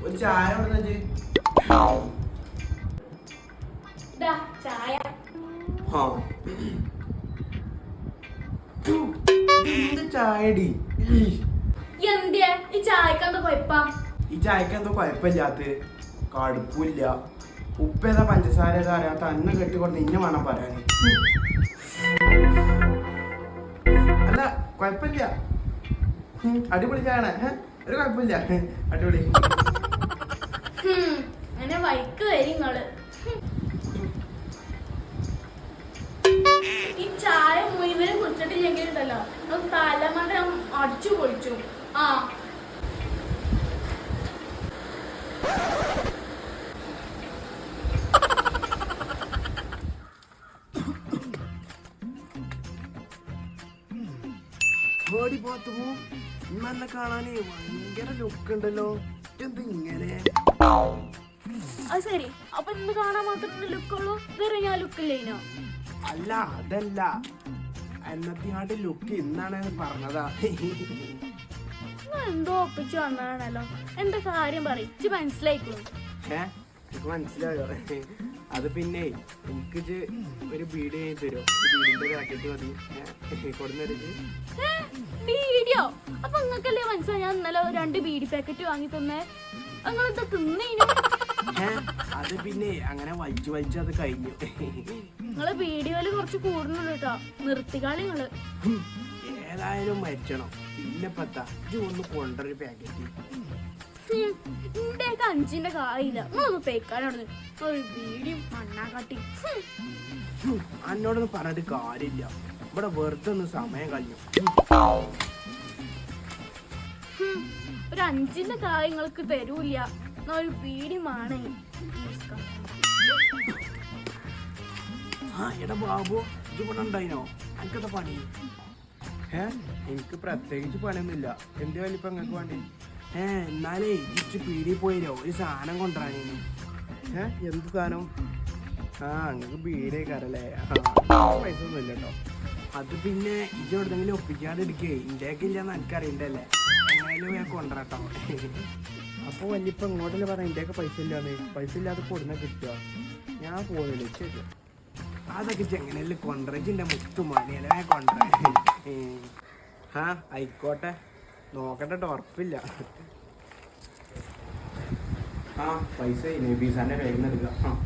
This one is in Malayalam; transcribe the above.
ഒരു ചായ ദാ ചായ ചായടി എന്തിയാ ഈ ചായക്ക് എന്താ കൊഴപ്പം ഈ ചായക്ക് എന്തോ കുഴപ്പമില്ലാത്ത കടുപ്പില്ല ഉപ്പേതാ പഞ്ചസാര ഏതാ അറിയാത്ത അന്ന കെട്ടിക്കൊണ്ട് ഇന്നെ വേണം പറയാന് അല്ല കുഴപ്പമില്ല. അടിപൊളി ചായണ ഒരു കുഴപ്പമില്ല. അടിപൊളി. ഈ ചായ മുഴുവനും നമുക്ക് തലമണ്ട അടിച്ചു പൊളിച്ചു. ആ. ഓടി പോത്തുമോ ഇന്നെ കാണാനേ ഭയങ്കര ലുക്ക് ഉണ്ടല്ലോ. എന്ത് ഇങ്ങനെ? അത് ശരി. അപ്പൊ ഇന്ന് കാണാൻ മാത്രമേ ലുക്കുള്ളൂ വേറെ ഞാൻ ലുക്കില്ലേനോ അല്ല അതല്ല. എന്നത്തെയാണ്ട് ലുക്ക് ഇന്നാണ് പറഞ്ഞതാ. എന്തോ ഒപ്പിച്ചു വന്നതാണല്ലോ. എന്താ കാര്യം പറയും? മനസ്സിലായിക്കോ മനസ്സിലായിക്കണു. ഏ? എനിക്ക് മനസ്സിലായോ? അത് പിന്നെ എനിക്ക് ഒരു ബീഡി തരുമോ ബീഡിന്റെ പാക്കറ്റ് മതി. കൊടുന്നേരക്ക് ഏ, വീഡിയോ അപ്പൊ നിങ്ങൾക്കല്ലേ മനസ്സിലായി? ഞാൻ ഇന്നലെ രണ്ട് ബീഡി പാക്കറ്റ് വാങ്ങി തന്നേ. നിങ്ങളെന്താ തിന്നേനു അത് പിന്നെ അങ്ങനെ വലിച്ചു വലിച്ചു അത് കഴിഞ്ഞു. നിങ്ങൾ വീഡിയോയിൽ കുറച്ച് കൂടുന്നുള്ളൂ കേട്ടോ. നിർത്തിക്കാളി നിങ്ങൾ. ഏതായാലും മരിച്ചണം. പിന്നെ പത്താ ഇത് ഒന്ന് കൊണ്ടൊരു പാക്കറ്റ് ഇന്റെയൊക്കെ അഞ്ചിന്റെ കായില്ല നിങ്ങളൊന്ന് പേക്കാനാണ് ഒരു ബീഡിയും മണ്ണാക്കാട്ടി അന്നോടൊന്നും പറഞ്ഞിട്ട് കാര്യമില്ല. ഇവിടെ വെറുതെ ഒന്ന് സമയം കഴിഞ്ഞു. ഒരു അഞ്ചിന്റെ കാര്യങ്ങൾക്ക് നിങ്ങൾക്ക് തരൂല എന്നാ ഒരു ബീഡിയുമാണ് ആ എടാ ബാബു ഇത് ഇവിടെ ഉണ്ടായിനോ? എനിക്കെന്താ പണി? ഏ എനിക്ക് പ്രത്യേകിച്ച് പണിയൊന്നുമില്ല. എന്ത് വലിപ്പം നിങ്ങൾക്ക് വേണ്ടി? ഏ എന്നാലേ ഇച്ച് പീടി പോയിരോ? ഒരു സാധനം കൊണ്ടുവരാനേനു. ഏ എന്ത് സാധനം? ആ അങ്ങക്ക് ബീഡിയേക്കാരല്ലേ ആ പൈസ ഒന്നും ഇല്ല അത് പിന്നെ ഇജ് എവിടെന്നെങ്കിലും ഒപ്പിക്കാതെ എടുക്കേ ഇന്ത്യയ്ക്ക് ഇല്ലെന്ന് എനിക്കറിയണ്ടല്ലേ. എങ്ങനെയാലും ഞാൻ കൊണ്ടുവരട്ടോ. അപ്പോൾ വലിയപ്പോൾ ഇങ്ങോട്ടല്ലേ പറയാം ഇന്ത്യയ്ക്ക് പൈസ ഇല്ലാന്ന്. പൈസ ഇല്ലാതെ കൊടുന്ന കിട്ടുക? ഞാൻ പോകുന്നില്ല ശരി അതൊക്കെ ചെങ്ങനെയല്ലേ കൊണ്ടുവരച്ചിന്റെ മുത്തു മണിയല്ലേ കൊണ്ടുവരാൻ ആ ആയിക്കോട്ടെ. നോക്കട്ടെ ട്ടോ, ഉറപ്പില്ല. ആ പൈസ നബീസാന്റെ കയ്യിൽ നിന്ന് എടുക്കാം.